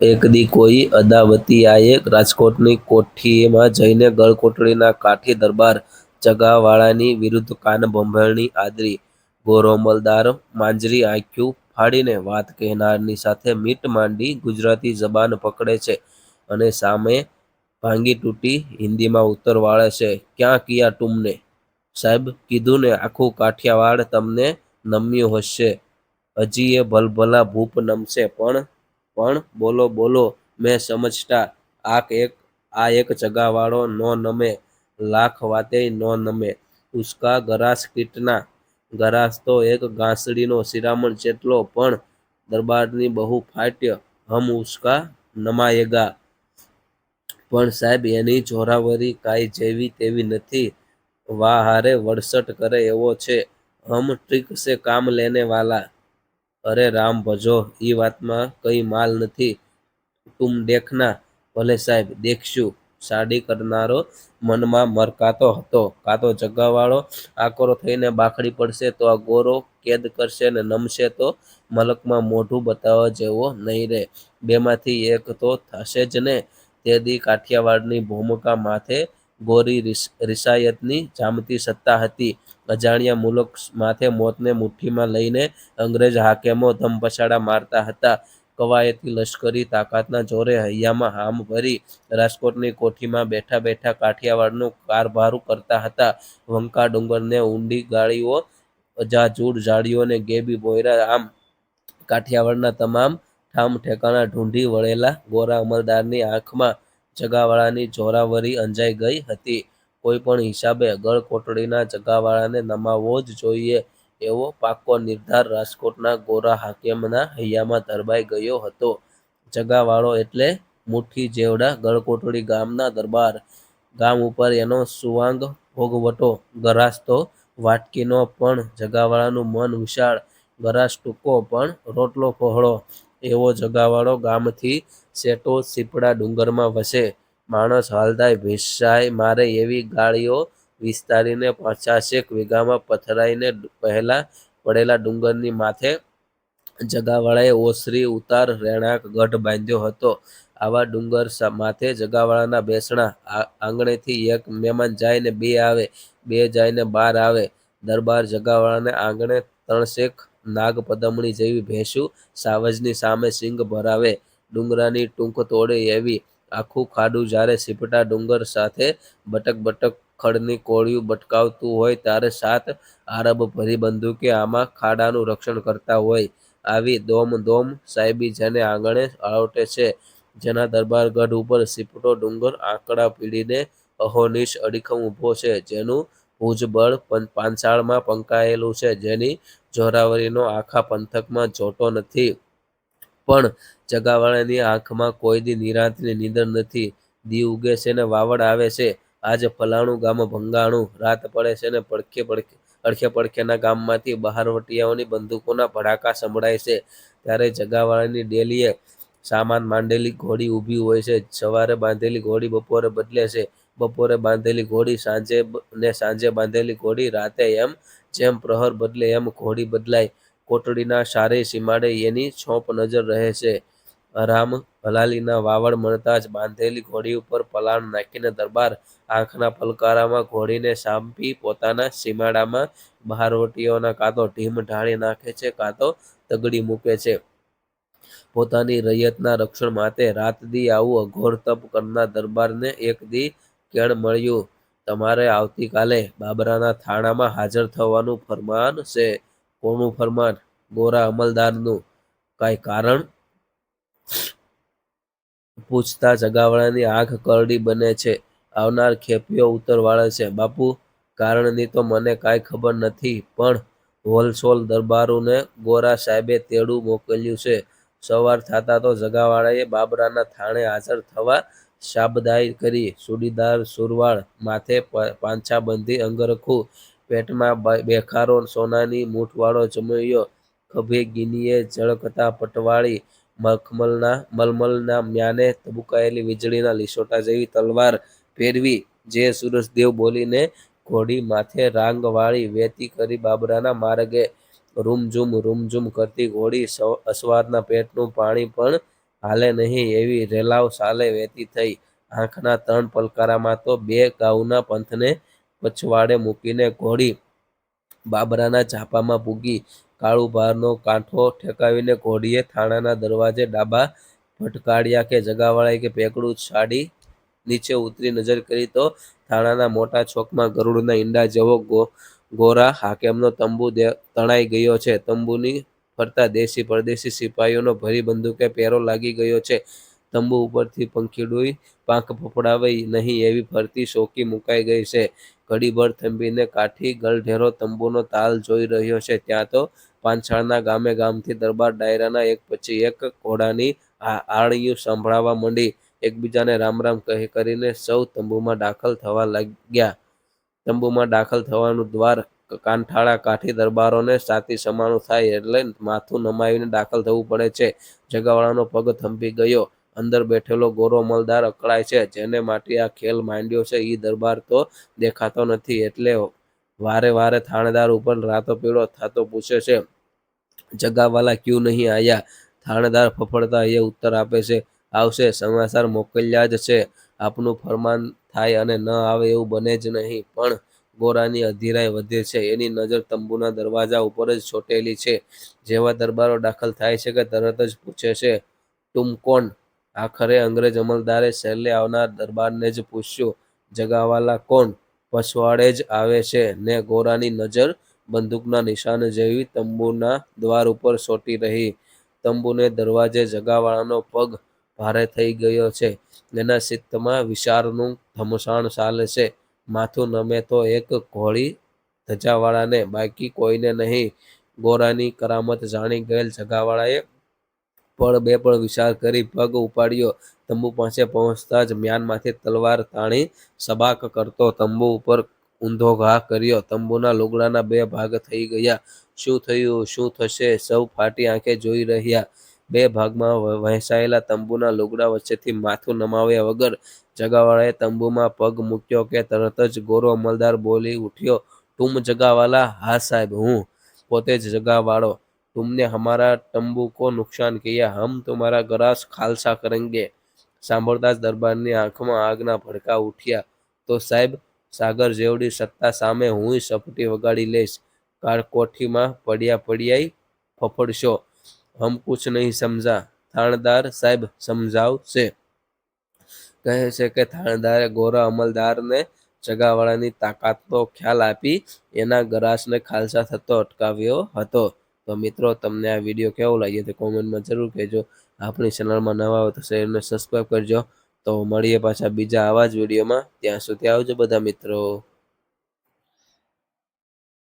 એક દી કોઈ આયે રાજકોટની કોઠીમાં જઈને ગળકોટડીના કાઠી દરબાર ચગાવાળાની વિરુદ્ધ કાન ભંભેરણી આદરી. ગોરોમલદાર માંજરી આંખ્યું ફાડીને વાત કહેનારની સાથે મીટ માંડી ગુજરાતી જબાન પકડે છે અને સામે ભાંગી તૂટી હિન્દીમાં ઉત્તર વાળે છે, ક્યાં કિયા તુમને? સાહેબ કીધું ને આખું કાઠિયાવાડ તમને નમ્યું હશે હજી એ ભલભલા ભૂપ નમશે, પણ પણ બોલો બોલો, મેં સમજતા આ એક જગાવાળો નો નમે, લાખ વાતે નો નમે ઉસકા ગરાસ કીટના? ગરાસ તો એક ઘાસડીનો શિરામણ જેટલો, પણ દરબારની બહુ ફાટ્ય, હમ ઉસકા નમાયેગા. પણ સાહેબ, એની જોરાવરી કાંઈ જેવી તેવી નથી વાહારે વડસટ કરે એવો છે હમ ઠીક સે કામ લેને વાલા. અરે રામ ભજો એ વાતમાં કઈ માલ નથી. તુમ દેખના. ભલે સાહેબ, દેખશું. સાડી કરનારો મનમાં મરકાતો હતો. કાતો જગાવાળો આકરો થઈને બાખડી પડશે તો આ ગોરો કેદ કરશે ને નમશે તો મલકમાં મોઢું બતાવવા જેવો નહીં રહે બેમાંથી એક તો થશે જ ને. તે દી કાઠિયાવાડની ભૂમિકા માથે ગોરી રિસાયતની જામતી સત્તા હતી. અજાણ્યા મુલક માથે મોતને મુઠ્ઠીમાં લઈને અંગ્રેજ હાકેમો ધમપછાડા મારતા હતા. કવાયતી લશ્કરી તાકાતના જોરે હૈયામાં હામ ભરી રાજકોટની કોઠીમાં બેઠા બેઠા કાઠિયાવાડનું કારભારું કરતા હતા. વંકા ડુંગરને ઊંડી ગાળીઓ જાજૂડ ઝાડીઓને ગેબી બોયરા આમ કાઠિયાવાડના તમામ ઠામ ઠેકાણા ઢૂંઢી વળેલા ગોરા અમલદારની આંખમાં જગાવાળાની જોરાવરી અંજાઈ ગઈ હતી. કોઈ પણ હિસાબે ગળકોટડીના જગાવાળાને નમાવવો જ જોઈએ એવો પાકો નિર્ધાર રાજકોટના ગોરા હાકેમના હૈયામાં ધરબાઈ ગયો હતો. જગાવાળો એટલે મુઠ્ઠી જેવડા ગળકોટડી ગામના દરબાર. ગામ ઉપર એનો સુવાંગ ભોગવટો, ગરાસતો, વાટકીનો પણ જગાવાળાનું મન વિશાળ, ગરાસ ટૂંકો પણ રોટલો પહોળો. એવો જગાવાળો ગામથી સેટો સીપડા ડુંગરમાં વસે. માણસ હાલદાય ભીસાય મારે એવી ગાળીઓ વિસ્તારીને પચાસેક વીઘામાં પથરાઈને પહેલા પડેલા ડુંગરની માથે. જગાવાળાએ ઓસરી ઉતાર રહેણાંક ગઢ બાંધ્યો હતો. આવા ડુંગર માથે જગાવાળાના બેસણા આંગણેથી એક મહેમાન જાય ને બે આવે, બે જાય ને બાર આવે. દરબાર જગાવાળાને આંગણે ત્રણસેક નાગપદમણી જેવી ભેંસું સાવજની સામે સિંગ ભરાવે. ડુંગરાની ટૂંક તોડે એવી આખું ખાડું જ્યારે સિપટા ડુંગર સાથે બટક બટક ખડની કોળિયું બટકાવતું હોય ત્યારે સાત આરબ ભરી બંદૂકે આમાં ખાડાનું રક્ષણ કરતા હોય. આવી દોમ દોમ સાહેબી જેને આંગણે આળોટે છે. જેના દરબાર ગઢ ઉપર સીપટો ડુંગર આંકડા પીડીને અહોનિશ અડીખમ ઊભો છે. જેનું ભુજબળ પાંચાળમાં પંકાયેલું છે. જેની જોરાવરીનો આખા પંથકમાં જોટો નથી. પણ જગાવાળાની આંખમાં કોઈ દી નિરાંતની નીંદર નથી. દી ઉગે છે ને વાવડ આવે છે. આજ ફલાણું ગામ ભંગાણું. રાત પડે છે ને પડખે પડખે, અડખે પડખેના ગામમાંથી બહારવટિયાઓની બંદૂકોના ભડાકા સંભળાય છે. ત્યારે જગાવાળાની ડેલીએ સામાન માંડેલી ઘોડી ઊભી હોય છે. સવારે બાંધેલી ઘોડી બપોરે બદલે છે. બપોરે બાંધેલી ઘોડી, સાંજે ને સાંજે બાંધેલી ઘોડી, રાતે એમ જેમ પ્રહર બદલે એમ ઘોડી બદલાય. કોટડીના સારે સીમાડે એની છોપ નજર રહે છે. રામ હલાલીના વાવડ મળતા જ બાંધેલી ઘોડી ઉપર પલાણ નાખીને દરબાર આંખના પલકારામાં ઘોડીને સાંપી પોતાના સીમાડામાં બહારવટીઓના કાં તો ઢીમ ઢાળી નાખે છે, કાં તો તગડી મૂકે છે. પોતાની રૈયતના રક્ષણ માટે રાત દી આવું અઘોર તપ કરનાર દરબારને એક દી કેણ મળ્યું. તમારે આવતીકાલે બાબરાના થાણામાં હાજર થવાનું ફરમાન છે. કોનું ફરમાન? ગોરા અમલદારનું. કાંઈ કારણ? પૂછતા જગાવાળાની આંખ કરડી બને છે. આવનાર ખેપીઓ ઉત્તર વાળે છે. બાપુ, કારણની તો મને કાંઈ ખબર નથી, પણ હોલસોલ દરબારોને ગોરા સાહેબે તેડું મોકલ્યું છે. સવાર થતાં તો જગાવાળાએ બાબરાના થાણે હાજર થવા શાબદાઈ કરી સુડીદાર સુરવાળ માથે પાંછાબંધી અંગરખું પેટમાં બેખારો સોનાની મૂઠવાળો જમૈયો ખભે ગિનીએ ઝળકતા પટવાળી મખમલના, મલમલના મ્યાને તબુકાયેલી વીજળીના લીસોટા જેવી તલવાર ફેરવી જે સુરસદેવ બોલીને ઘોડી માથે રાંગ વાળી વેતી કરી બાબરાના માર્ગે રૂમઝૂમ રૂમઝૂમ કરતી ઘોડી અસવારના પેટનું પાણી પણ હાલે નહીં એવી રેલાવ સાલે વહેતી થઈ. આંખના ત્રણ પલકારામાં તો બે ગાઉના પંથને પછવાડે મૂકીને ઘોડી બાબરાના ઝાપામાં પૂગી કાળુભારનો કાંઠો ઠેકાવીને ઘોડીએ થાણાના દરવાજે ડાબા ભટકાડ્યા કે જગાવાળાએ કે પેકડું છાડી નીચે ઉતરી નજર કરી તો થાણાના મોટા ચોકમાં ગરુડના ઈંડા જેવો ગો, ગોરા હાકેમનો તંબુ તણાઈ ગયો છે. તંબુની ફરતા દેશી પરદેશી સિપાહીઓનો ભરી બંદૂકે પેરો લાગી ગયો છે. તંબુ ઉપરથી પંખીડું પાંખ ફફડાવે નહીં એવી ફરતી શોકી મુકાઈ ગઈ છે. ઘડીભર થંભીને કાઠી ગલઢેરો તંબુનો તાલ જોઈ રહ્યો છે. ત્યાં તો પાંછાળના ગામે ગામથી દરબાર ડાયરાના એક પછી એક ઘોડાની આળિયું સંભળાવા માંડી. એકબીજાને રામ રામ કહી કરીને સૌ તંબુમાં દાખલ થવા લાગ્યા. તંબુમાં દાખલ થવાનું દ્વાર કાંઠાળા કાઠી દરબારોને સાતી સમાનું થાય એટલે માથું નમાવીને દાખલ થવું પડે છે. જગાવાળાનો પગ થંભી ગયો. અંદર બેઠેલો ગોરો મલદાર અકળાય છે. જેને માટે આ ખેલ માંડ્યો છે એ દરબાર તો દેખાતો નથી. એટલે વારે વારે થાણેદાર ઉપર રાતો પીળો થતો પૂછે છે, જગાવાલા ક્યુ નહીં આયા? થાણેદાર ફફડતા એ ઉત્તર આપે છે. આવશે. સમાચાર મોકલ્યા જ છે. આપનું ફરમાન થાય અને ન આવે એવું બને જ નહીં. પણ ગોરાની અધીરાઈ વધે છે. એની નજર તંબુના દરવાજા ઉપર જ ચોટેલી છે. જેવા દરબારો દાખલ થાય છે કે તરત જ પૂછે છે, તુમ કોણ? આખરે અંગ્રેજ અમલદારે છેલ્લે આવનાર દરબારને જ પૂછ્યું, જગાવાલા કોણ? પછવાડે જ આવે છે ને ગોરાની નજર બંદૂકના નિશાન જેવી તંબુના દ્વાર ઉપર સોટી રહી. તંબુને દરવાજે જગાવાળાનો પગ ભારે થઈ ગયો છે. એના ચિત્તમાં વિચારનું ધમસાણ ચાલે છે. માથું નમે તો એક ઘોડી ધજાવાળાને, બાકી કોઈને નહીં. ગોરાની કરામત જાણી ગયેલ જગાવાળાએ પળ બે પળ વિચાર કરી પગ ઉપાડ્યો. તંબુ પાસે પહોંચતા જ મ્યાનમાંથી તલવાર તાણી સબાક કરતો. તંબુ ઉપર ઊંધો ઘા કર્યો. તંબુના લુગડાના બે ભાગ થઈ ગયા. શું થયું? શું થશે? સૌ ફાટી આંખે જોઈ રહ્યા. બે ભાગમાં વહ- વહેંચાયેલા તંબુના લુગડા વચ્ચેથી માથું નમાવ્યા વગર જગાવાળાએ તંબુમાં પગ મૂક્યો કે તરત જ ગોરો અમલદાર બોલી ઉઠ્યો તુમ જગાવાલા? હા સાહેબ, હું પોતે જ જગાવાળો. તુમને હમારા તંબુ કો નુકસાન કિયા? હમ તુમારા ગરાસ ખાલસા કરેંગે. સાંભળતા જ દરબારની આંખમાં આગના ભડકા ઉઠ્યા. તો સાહેબ, સાગર જેવડી સત્તા સામે હું સપટી વગાડી લઈશ. કાળકોઠીમાં પડ્યા પડ્યાઈ ફફડશો. હમ કુછ નહીં સમજા થાણદાર સાહેબ, સમજાવશે. કહે છે કે થાણદારે ગોરા અમલદારને જગાવાળાની તાકાતનો ખ્યાલ આપી એના ગરાસને ખાલસા થતો અટકાવ્યો હતો. તો મિત્રો, તમને આ વીડિયો કેવો લાગ્યો તે કોમેન્ટમાં જરૂર કહેજો. આપણી ચેનલમાં નવા હોય તો શેરને સબસ્ક્રાઈબ કરજો. તો મળીએ પાછા બીજા આવા જ વિડીયોમાં. ત્યાં સુધી આવજો બધા મિત્રો.